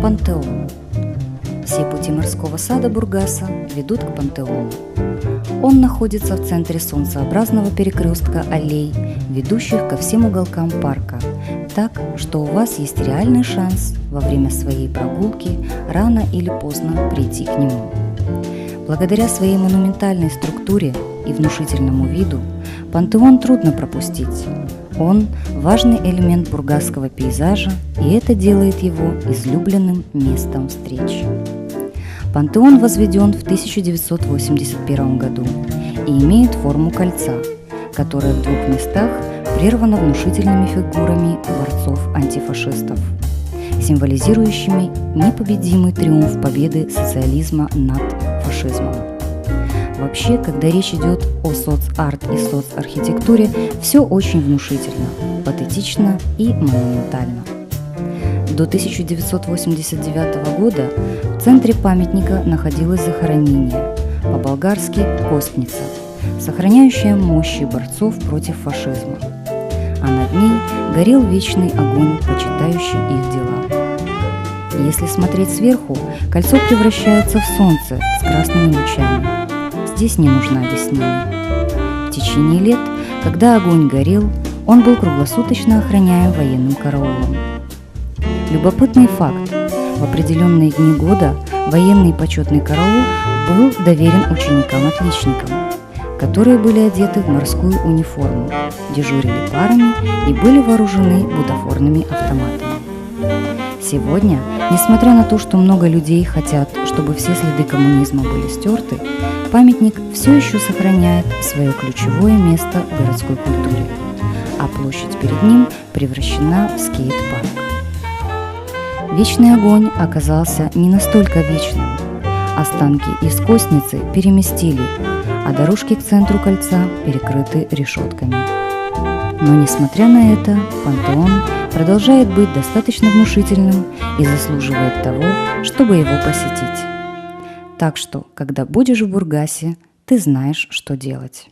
Пантеон. Все пути морского сада Бургаса ведут к Пантеону. Он находится в центре солнцеобразного перекрестка аллей, ведущих ко всем уголкам парка, так, что у вас есть реальный шанс во время своей прогулки рано или поздно прийти к нему. Благодаря своей монументальной структуре и внушительному виду пантеон трудно пропустить. Он – важный элемент бургасского пейзажа, и это делает его излюбленным местом встреч. Пантеон возведен в 1981 году и имеет форму кольца, которое в двух местах прервано внушительными фигурами борцов-антифашистов, символизирующими непобедимый триумф победы социализма над фашизмом. Вообще, когда речь идет о соцарт и соцархитектуре, все очень внушительно, патетично и монументально. До 1989 года в центре памятника находилось захоронение, по-болгарски «костница», сохраняющая мощи борцов против фашизма. А над ней горел вечный огонь, почитающий их дела. Если смотреть сверху, кольцо превращается в солнце с красными лучами. Здесь не нужно объяснений. В течение лет, когда огонь горел, он был круглосуточно охраняем военным караулом. Любопытный факт. В определенные дни года военный почетный караул был доверен ученикам-отличникам, которые были одеты в морскую униформу, дежурили парами и были вооружены бутафорными автоматами. Сегодня, несмотря на то, что много людей хотят, чтобы все следы коммунизма были стерты, памятник все еще сохраняет свое ключевое место в городской культуре, а площадь перед ним превращена в скейт-парк. Вечный огонь оказался не настолько вечным. Останки из костницы переместили, а дорожки к центру кольца перекрыты решетками. Но несмотря на это, пантеон продолжает быть достаточно внушительным и заслуживает того, чтобы его посетить. Так что, когда будешь в Бургасе, ты знаешь, что делать.